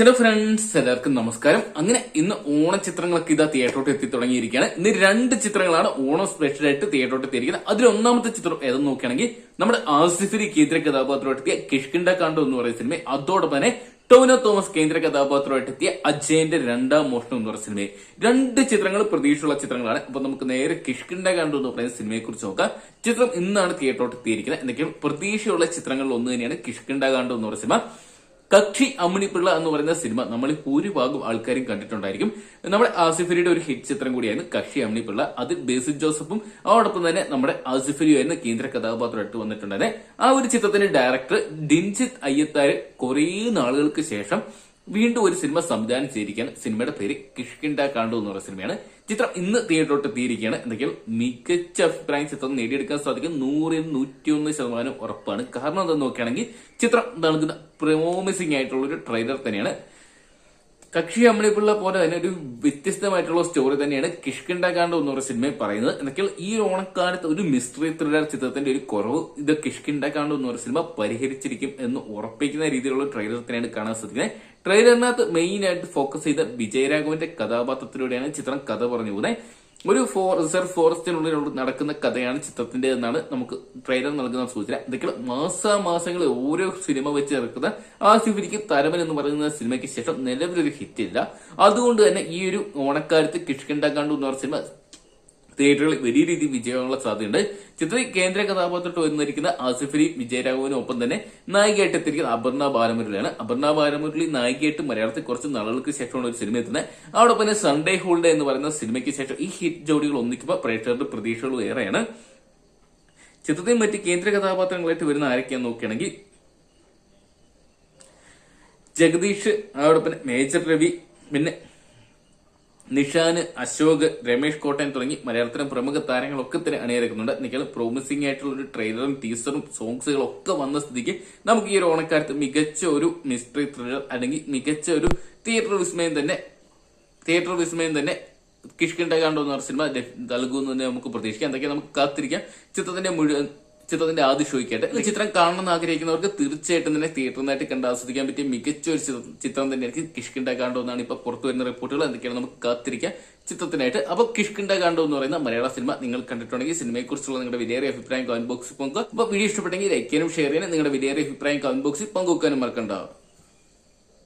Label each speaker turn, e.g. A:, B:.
A: Hello friends എല്ലാവർക്കും നമസ്കാരം. അങ്ങനെ ഇന്ന് ഓണ ചിത്രങ്ങളൊക്കെ ഇതാ തിയേറ്ററോട്ട് എത്തി തുടങ്ങിയിരിക്കുകയാണ്. ഇന്ന് രണ്ട് ചിത്രങ്ങളാണ് ഓണം സ്പെഷ്യൽ ആയിട്ട് തിയേറ്ററോട്ട് എത്തിയിരിക്കുന്നത്. അതിൽ ഒന്നാമത്തെ ചിത്രം ഏതെന്ന് നോക്കുകയാണെങ്കിൽ നമ്മുടെ ആസിഫിരി കേന്ദ്ര കഥാപാത്രമായിട്ട് എത്തിയ കിഷ്കിണ്ട കാണ്ടോ എന്ന് പറയുന്ന സിനിമ അതോടൊപ്പം തന്നെ ടോവിനോ തോമസ് കേന്ദ്ര കഥാപാത്രമായിട്ട് എത്തിയ അജയന്റെ രണ്ടാം മോഷണം എന്ന് പറയുന്ന സിനിമയെ രണ്ട് ചിത്രങ്ങൾ പ്രതീക്ഷയുള്ള ചിത്രങ്ങളാണ്. അപ്പൊ നമുക്ക് നേരെ കിഷ്കിണ്ട കാണ്ടോ എന്ന് പറയുന്ന സിനിമയെ കുറിച്ച് നോക്കാം. ചിത്രം ഇന്നാണ് തിയേറ്ററോട്ട് എത്തിയിരിക്കുന്നത്. എന്തൊക്കെയാണ് പ്രതീക്ഷയുള്ള ചിത്രങ്ങളിൽ ഒന്ന് തന്നെയാണ് കിഷ്കിണ്ട കാണ്ടോ എന്ന് പറയുന്ന സിനിമ കക്ഷി അമ്മിണിപ്പിള്ള എന്ന് പറയുന്ന സിനിമ നമ്മൾ ഭൂരിഭാഗം ആൾക്കാരും കണ്ടിട്ടുണ്ടായിരിക്കും. നമ്മുടെ ആസിഫലിയുടെ ഒരു ഹിറ്റ് ചിത്രം കൂടിയായിരുന്നു കക്ഷി അമ്മിണിപ്പിള്ള അത് ബേസിൽ ജോസഫും അതോടൊപ്പം തന്നെ നമ്മുടെ ആസിഫലി എന്ന കേന്ദ്ര കഥാപാത്രമായിട്ട് വന്നിട്ടുണ്ടായിരുന്നത് ആ ഒരു ചിത്രത്തിന്റെ ഡയറക്ടർ ഡിൻജിത് അയ്യത്താര് കുറേ നാളുകൾക്ക് ശേഷം വീണ്ടും ഒരു സിനിമ സംവിധാനം ചെയ്തിരിക്കുകയാണ്. സിനിമയുടെ പേര് കിഷ്കിണ്ട കാണ്ടു എന്ന് പറയുന്ന സിനിമയാണ്. ചിത്രം ഇന്ന് തിയേറ്ററോട്ട് എത്തിയിരിക്കുകയാണ്. എന്തൊക്കെയാണ് മികച്ച അഭിപ്രായം ചിത്രം നേടിയെടുക്കാൻ സാധിക്കും. നൂറിൽ നൂറ്റിയൊന്ന് ശതമാനം ഉറപ്പാണ്. കാരണം എന്താണെന്ന് നോക്കുകയാണെങ്കിൽ ചിത്രം നൽകുന്ന പ്രോമിസിംഗ് ആയിട്ടുള്ള ഒരു ട്രെയിലർ തന്നെയാണ്. കക്ഷി അമ്മണിപ്പിള്ള പോലെ തന്നെ ഒരു വ്യത്യസ്തമായിട്ടുള്ള സ്റ്റോറി തന്നെയാണ് കിഷ്കിണ്ട കാണ്ട എന്ന് പറയുന്ന സിനിമയിൽ പറയുന്നത്. എന്നൊക്കെയാണ് ഈ ഓണക്കാലത്ത് ഒരു മിസ്റ്ററി ത്രില്ലർ ചിത്രത്തിന്റെ ഒരു കുറവ് ഇത് കിഷ്കിണ്ട കാണ്ട എന്ന് പറയുന്ന സിനിമ പരിഹരിച്ചിരിക്കും എന്ന് ഉറപ്പിക്കുന്ന രീതിയിലുള്ള ട്രെയിലർ തന്നെയാണ് കാണാൻ സാധിക്കുന്നത്. ട്രെയിലറിനകത്ത് മെയിൻ ആയിട്ട് ഫോക്കസ് ചെയ്ത വിജയരാഘവന്റെ കഥാപാത്രത്തിലൂടെയാണ് ചിത്രം കഥ പറഞ്ഞു പോകുന്നത്. ഒരു ഫോർ റിസർവ് ഫോറസ്റ്റിനുള്ളിൽ നടക്കുന്ന കഥയാണ് ചിത്രത്തിന്റെ എന്നാണ് നമുക്ക് ട്രെയിലർ നൽകുന്ന സൂചന. ഇതൊക്കെ മാസാമാസങ്ങളിൽ ഓരോ സിനിമ വെച്ച് ഇറക്കുന്ന ആ സിനിമയ്ക്ക് തരമൻ എന്ന് പറയുന്ന സിനിമയ്ക്ക് ശേഷം നിലവിലൊരു ഹിറ്റ് ഇല്ല. അതുകൊണ്ട് തന്നെ ഈ ഒരു ഓണക്കാലത്ത് കിഷ്കിണ്ടാക്കാണ്ടു എന്ന് പറഞ്ഞ സിനിമ തിയേറ്ററുകളിൽ വലിയ രീതിയിൽ വിജയമാകാനുള്ള സാധ്യതയുണ്ട്. ചിത്രത്തിൽ കേന്ദ്ര കഥാപാത്രമായിട്ട് വന്നിരിക്കുന്ന ആസിഫലി വിജയരാഘവനും ഒപ്പം തന്നെ നായികയായിട്ട് എത്തിയിരിക്കുന്ന അപർണ ബാലമുരളിയാണ്. അപർണ ബാലമുരളി നായികയായിട്ട് മലയാളത്തിൽ കുറച്ച് നാളുകൾക്ക് ശേഷമാണ് ഒരു സിനിമ എത്തുന്നത്. അതോടൊപ്പം തന്നെ സൺഡേ ഹോൾഡേ എന്ന് പറയുന്ന സിനിമയ്ക്ക് ശേഷം ഈ ഹിറ്റ് ജോഡികൾ ഒന്നിക്കുമ്പോൾ പ്രേക്ഷകരുടെ പ്രതീക്ഷകൾ ഏറെയാണ് ചിത്രത്തിൽ മറ്റ് കേന്ദ്ര കഥാപാത്രങ്ങളായിട്ട് വരുന്ന ആരൊക്കെയാന്ന് നോക്കുകയാണെങ്കിൽ ജഗദീഷ് അതോടൊപ്പം മേജർ രവി പിന്നെ നിഷാന് അശോക് രമേഷ് കോട്ടൻ തുടങ്ങി മലയാളത്തിലെ പ്രമുഖ താരങ്ങളൊക്കെ തന്നെ അണിയിറക്കുന്നുണ്ട് നിങ്ങൾ പ്രോമിസിംഗ് ആയിട്ടുള്ള ഒരു ട്രെയിലറും ടീസറും സോങ്സുകളും ഒക്കെ വന്ന സ്ഥിതിക്ക് നമുക്ക് ഈ ഒരു ഓണക്കാലത്ത് മികച്ച ഒരു മിസ്റ്ററി ത്രില്ലർ അല്ലെങ്കിൽ മികച്ച ഒരു തിയേറ്റർ വിസ്മയം തന്നെ തിയേറ്റർ വിസ്മയം തന്നെ കിഷ്കിണ്ട കാണ്ടോ എന്ന് സിനിമ തന്നെ നമുക്ക് പ്രതീക്ഷിക്കാം. എന്തൊക്കെയാണ് നമുക്ക് കാത്തിരിക്കാം. ചിത്രത്തിന്റെ മുഴുവൻ ചിത്രത്തിന്റെ ആദ്യ ഷോയ്ക്കായിട്ട്. ഈ ചിത്രം കാണണമെന്ന് ആഗ്രഹിക്കുന്നവർക്ക് തീർച്ചയായിട്ടും തന്നെ തിയേറ്ററിൽ നിന്നായിട്ട് കണ്ട് ആസ്വദിക്കാൻ പറ്റിയ മികച്ച ഒരു ചിത്രം- തന്നെയായിരിക്കും കിഷ്കിണ്ട കാണ്ടോ എന്നാണ് ഇപ്പൊ പുറത്തു വരുന്ന റിപ്പോർട്ടുകൾ. എന്തൊക്കെയാണ് നമുക്ക് കാത്തിരിക്കാം. ചിത്രത്തിനായിട്ട്. അപ്പൊ കിഷ്കിണ്ട കാണ്ടോ എന്ന് പറയുന്ന മലയാള സിനിമ നിങ്ങൾ കണ്ടിട്ടുണ്ടെങ്കിൽ സിനിമയെ കുറിച്ചുള്ള നിങ്ങളുടെ വിലയേറിയ അഭിപ്രായം കമന്റ് ബോക്സിൽ പങ്കുക അപ്പൊ വീഡിയോ ഇഷ്ടപ്പെട്ടെങ്കിൽ ലൈക്ക് ചെയ്യാനും ഷെയർ ചെയ്യാനും നിങ്ങളുടെ വിലയേറിയ അഭിപ്രായം കമന്റ് ബോക്സിൽ പങ്കുവെക്കാനും മറക്കണ്ടാവും